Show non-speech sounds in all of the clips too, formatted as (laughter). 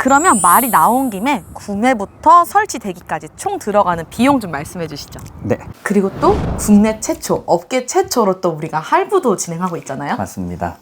그러면 말이 나온 김에 구매부터 설치되기까지 총 들어가는 비용 좀 말씀해 주시죠. 네, 그리고 또 국내 최초, 업계 최초로 또 우리가 할부도 진행하고 있잖아요. 맞습니다.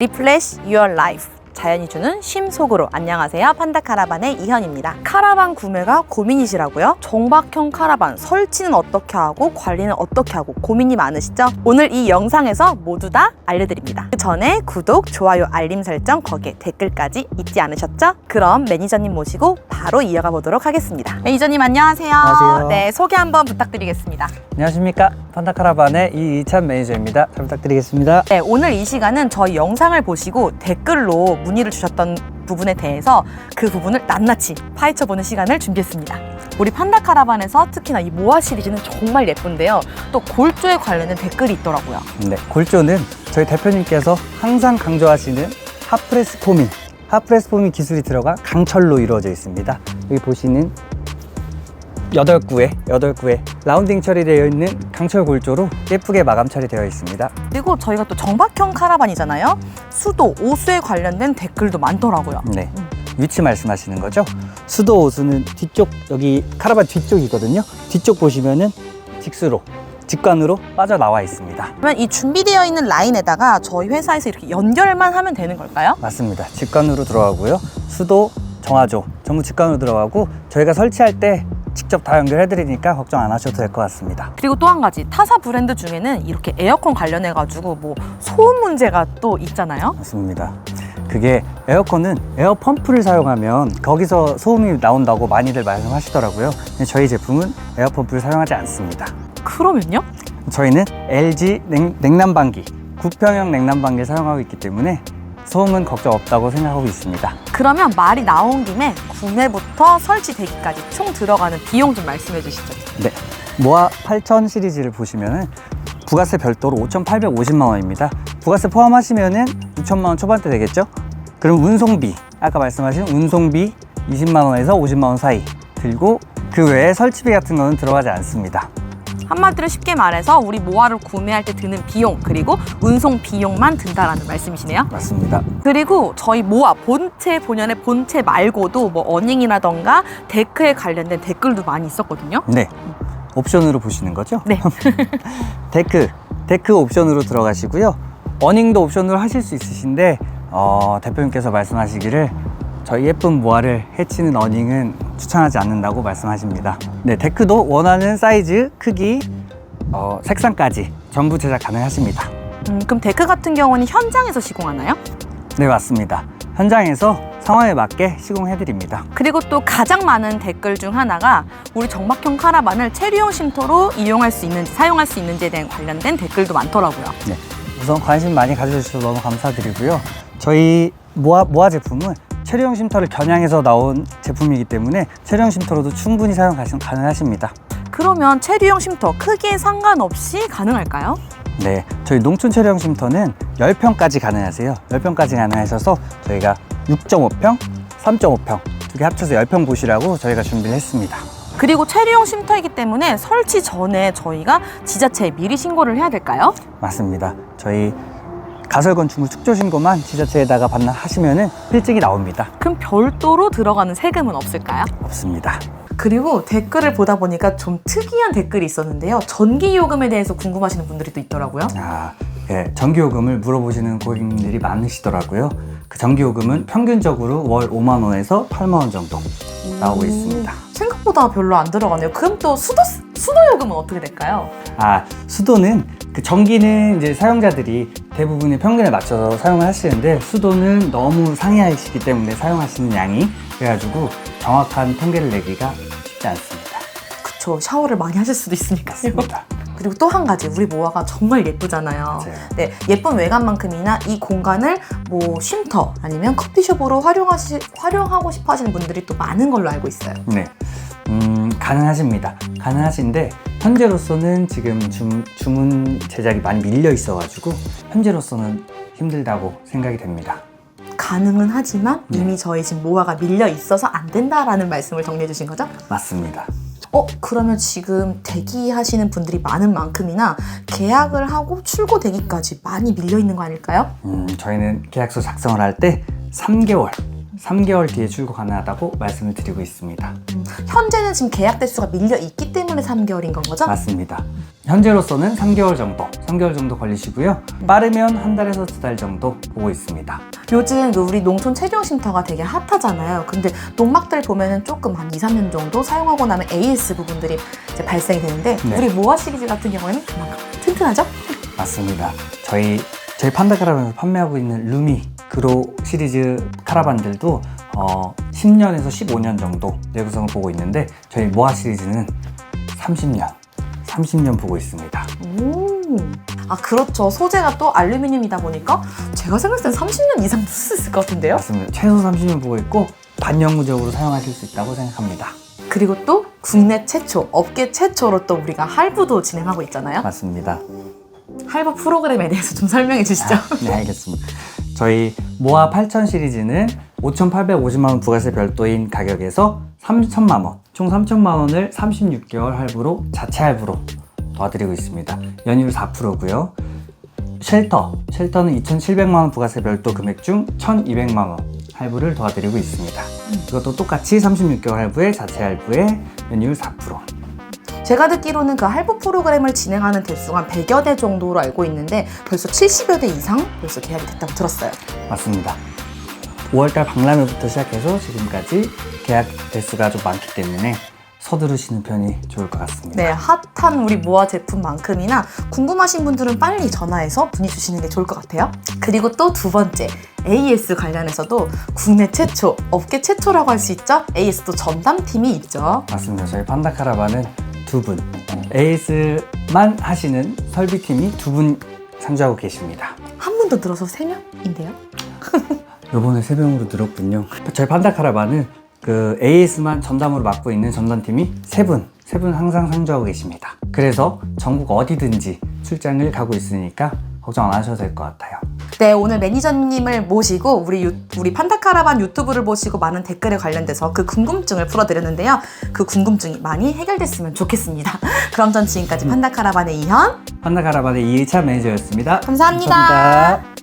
리플래시 Your Life 자연이 주는 쉼 속으로 안녕하세요 판다 카라반의 이현입니다 카라반 구매가 고민이시라고요? 정박형 카라반 설치는 어떻게 하고 관리는 어떻게 하고 고민이 많으시죠? 오늘 이 영상에서 모두 다 알려드립니다 그 전에 구독, 좋아요, 알림 설정 거기에 댓글까지 잊지 않으셨죠? 그럼 매니저님 모시고 바로 이어가 보도록 하겠습니다 매니저님 안녕하세요 안녕하세요. 네 소개 한번 부탁드리겠습니다 안녕하십니까. 판다카라반의 이이찬 매니저입니다. 잘 부탁드리겠습니다. 네, 오늘 이 시간은 저희 영상을 보시고 댓글로 문의를 주셨던 부분에 대해서 그 부분을 낱낱이 파헤쳐보는 시간을 준비했습니다. 우리 판다 카라반에서 특히나 이 모아 시리즈는 정말 예쁜데요. 또 골조에 관련된 댓글이 있더라고요. 네, 골조는 저희 대표님께서 항상 강조하시는 핫프레스 포밍, 핫프레스 포밍 기술이 들어간 강철로 이루어져 있습니다. 여기 보시는 8구에, 8구에 라운딩 처리되어 있는 강철 골조로 예쁘게 마감 처리되어 있습니다. 그리고 저희가 또 정박형 카라반이잖아요. 수도, 오수에 관련된 댓글도 많더라고요. 네. 위치 말씀하시는 거죠? 수도 오수는 뒤쪽, 여기 카라반 뒤쪽이거든요. 뒤쪽 보시면은 직수로, 직관으로 빠져나와 있습니다. 그러면 이 준비되어 있는 라인에다가 저희 회사에서 이렇게 연결만 하면 되는 걸까요? 맞습니다. 직관으로 들어가고요. 수도, 정화조 전부 직관으로 들어가고 저희가 설치할 때 직접 다 연결해 드리니까 걱정 안 하셔도 될 것 같습니다. 그리고 또 한 가지 타사 브랜드 중에는 이렇게 에어컨 관련해 가지고 뭐 소음 문제가 또 있잖아요. 맞습니다. 그게 에어컨은 에어 펌프를 사용하면 거기서 소음이 나온다고 많이들 말씀하시더라고요. 근데 저희 제품은 에어 펌프를 사용하지 않습니다. 그러면요? 저희는 LG 냉, 냉난방기, 구평형 냉난방기를 사용하고 있기 때문에 소음은 걱정 없다고 생각하고 있습니다. 그러면 말이 나온 김에 구매부터 설치되기까지 총 들어가는 비용 좀 말씀해 주시죠. 네. 모아 8000 시리즈를 보시면은 부가세 별도로 5,850만 원입니다. 부가세 포함하시면은 6천만 원 초반대 되겠죠? 그럼 운송비, 아까 말씀하신 운송비 20만 원에서 50만 원 사이 들고 그 외에 설치비 같은 거는 들어가지 않습니다. 한마디로 쉽게 말해서 우리 모아를 구매할 때 드는 비용 그리고 운송 비용만 든다라는 말씀이시네요. 맞습니다. 그리고 저희 모아 본체 본연의 본체 말고도 뭐 어닝이라던가 데크에 관련된 댓글도 많이 있었거든요. 네. 옵션으로 보시는 거죠? 네. (laughs) 데크, 데크 옵션으로 들어가시고요. 어닝도 옵션으로 하실 수 있으신데 어, 대표님께서 말씀하시기를 저희 예쁜 모아를 해치는 어닝은 추천하지 않는다고 말씀하십니다. 네, 데크도 원하는 사이즈, 크기, 어, 색상까지 전부 제작 가능하십니다. 음, 그럼 데크 같은 경우는 현장에서 시공하나요? 네, 맞습니다. 현장에서 상황에 맞게 시공해드립니다. 그리고 또 가장 많은 댓글 중 하나가 우리 정박형 카라반을 체류용 쉼터로 이용할 수 있는지 사용할 수 있는지에 대한 관련된 댓글도 많더라고요. 네, 우선 관심 많이 가져주셔서 너무 감사드리고요. 저희 모아, 모아 제품은 체류용 쉼터를 겨냥해서 나온 제품이기 때문에 체류용 쉼터로도 충분히 사용 가능하십니다. 그러면 체류용 쉼터 크기에 상관없이 가능할까요? 네, 저희 농촌 체류용 쉼터는 10평까지 가능하세요. 10평까지 가능하셔서 저희가 6.5평, 3.5평 두 개 합쳐서 10평 보시라고 저희가 준비를 했습니다. 그리고 체류용 쉼터이기 때문에 설치 전에 저희가 지자체에 미리 신고를 해야 될까요? 맞습니다. 저희 가설건축물 축조신고만 지자체에다가 반납하시면은 필증이 나옵니다. 그럼 별도로 들어가는 세금은 없을까요? 없습니다. 그리고 댓글을 보다 보니까 좀 특이한 댓글이 있었는데요. 전기요금에 대해서 궁금하시는 분들이 또 있더라고요. 아, 예, 전기요금을 물어보시는 고객님들이 많으시더라고요. 그 전기요금은 평균적으로 월 5만 원에서 8만 원 정도 나오고 있습니다. 생각보다 별로 안 들어가네요. 그럼 또 수도 수도 요금은 어떻게 될까요? 아, 수도는 그 전기는 이제 사용자들이 대부분의 평균에 맞춰서 사용을 하시는데 수도는 너무 상이하시기 때문에 사용하시는 양이 그래가지고 정확한 통계를 내기가 쉽지 않습니다. 그쵸 샤워를 많이 하실 수도 있으니까요. 맞습니다. 그리고 또 한 가지 우리 모아가 정말 예쁘잖아요. 맞아요. 네, 예쁜 외관만큼이나 이 공간을 뭐 쉼터 아니면 커피숍으로 활용하시 활용하고 싶어 하시는 분들이 또 많은 걸로 알고 있어요. 네. 음, 가능하십니다. 가능하신데, 현재로서는 지금 주, 주문 제작이 많이 밀려 있어가지고, 현재로서는 힘들다고 생각이 됩니다. 가능은 하지만 네. 이미 저희 지금 모아가 밀려 있어서 안 된다라는 말씀을 정리해 주신 거죠? 맞습니다. 어, 그러면 지금 대기하시는 분들이 많은 만큼이나 계약을 하고 출고 대기까지 많이 밀려 있는 거 아닐까요? 음, 저희는 계약서 작성을 할 때 3개월, 3개월 뒤에 출고 가능하다고 말씀을 드리고 있습니다. 현재는 지금 계약 대수가 밀려 있기 때문에 3개월인 건 거죠? 맞습니다. 현재로서는 3개월 정도, 3개월 정도 걸리시고요. 빠르면 한 달에서 두 달 정도 보고 있습니다. 요즘 그 우리 농촌 채종 쉼터가 되게 핫하잖아요. 근데 농막들 보면은 조금 한 2, 3년 정도 사용하고 나면 AS 부분들이 이제 발생이 되는데 네. 우리 모아 시리즈 같은 경우에는 그만큼 튼튼하죠? 맞습니다. 저희 저희 판다 카라반에서 판매하고 있는 루미 그로 시리즈 카라반들도 어, 10년에서 15년 정도 내구성을 보고 있는데 저희 모아 시리즈는 30년, 30년 보고 있습니다. 오. 아, 그렇죠. 소재가 또 알루미늄이다 보니까 제가 생각할 땐 30년 이상 쓸수 있을 것 같은데요? 맞습니다. 최소 30년 보고 있고 반영구적으로 사용하실 수 있다고 생각합니다. 그리고 또 국내 최초, 업계 최초로 또 우리가 할부도 진행하고 있잖아요. 맞습니다. 할부 프로그램에 대해서 좀 설명해 주시죠. 네, 알겠습니다. 저희 모아 8000 시리즈는 5,850만 원 부가세 별도인 가격에서 3천만 원, 총 3천만 원을 36개월 할부로 자체 할부로 도와드리고 있습니다. 연율 4%고요. 쉘터, 쉘터는 2,700만 원 부가세 별도 금액 중 1,200만 원 할부를 도와드리고 있습니다. 이것도 똑같이 36개월 할부에 자체 할부에 연율 4%. 제가 듣기로는 그 할부 프로그램을 진행하는 대수가 한 100여 대 정도로 알고 있는데 벌써 70여 대 이상 벌써 계약이 됐다고 들었어요. 맞습니다. 5월달 박람회부터 시작해서 지금까지 계약 대수가 좀 많기 때문에 서두르시는 편이 좋을 것 같습니다. 네, 핫한 우리 모아 제품만큼이나 궁금하신 분들은 빨리 전화해서 문의 주시는 게 좋을 것 같아요. 그리고 또 두 번째, AS 관련해서도 국내 최초, 업계 최초라고 할 수 있죠? AS도 전담팀이 있죠. 맞습니다. 저희 판다 카라반은 두 분, AS만 하시는 설비팀이 두 분 상주하고 계십니다. 한 분 더 들어서 세 명인데요. (laughs) 요번에 세 명으로 늘었군요. 저희 판다 카라반은 그 AS만 전담으로 맡고 있는 전담팀이 세 분, 세 분 항상 상주하고 계십니다. 그래서 전국 어디든지 출장을 가고 있으니까 걱정 안 하셔도 될 것 같아요. 네, 오늘 매니저님을 모시고 우리 유, 우리 판다카라반 유튜브를 보시고 많은 댓글에 관련돼서 그 궁금증을 풀어드렸는데요. 그 궁금증이 많이 해결됐으면 좋겠습니다. (laughs) 그럼 전 지금까지 판다카라반의 이현 판다 카라반의 이의찬 매니저였습니다. 감사합니다. 감사합니다.